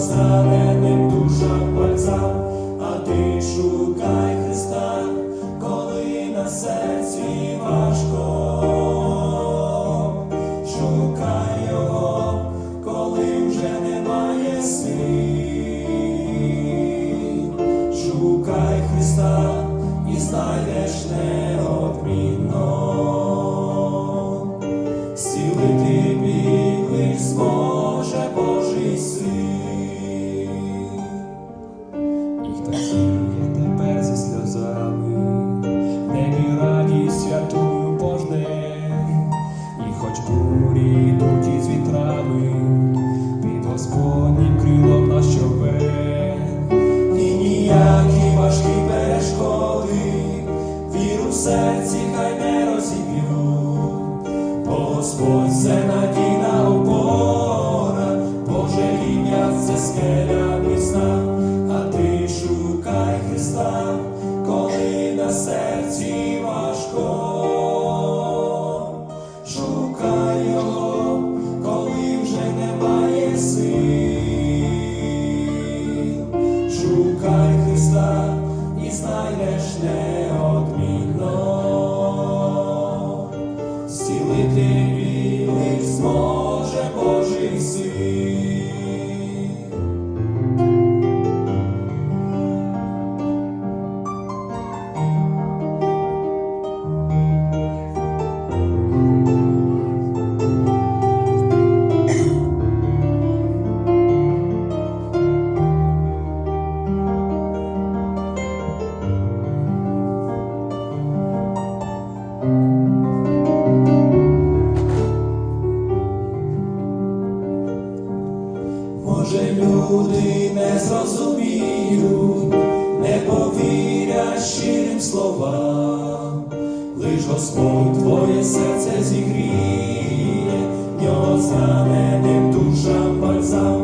зранених душах пальця, а ти шукай. я тепер зі сльозами, небі радість святую пожнем, і хоч бурі йдуть із вітрами, під Господнім крилом на щове, і ніякі важкі перешкоди, віру серці хай не розіб'ють, Господь це надія. Krishna. Може, люди не зрозуміють, не повірять щирим словам, лиш Господь твоє серце зігріє, в нього зраненим душам бальзам.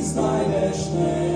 ist deine Schnelle.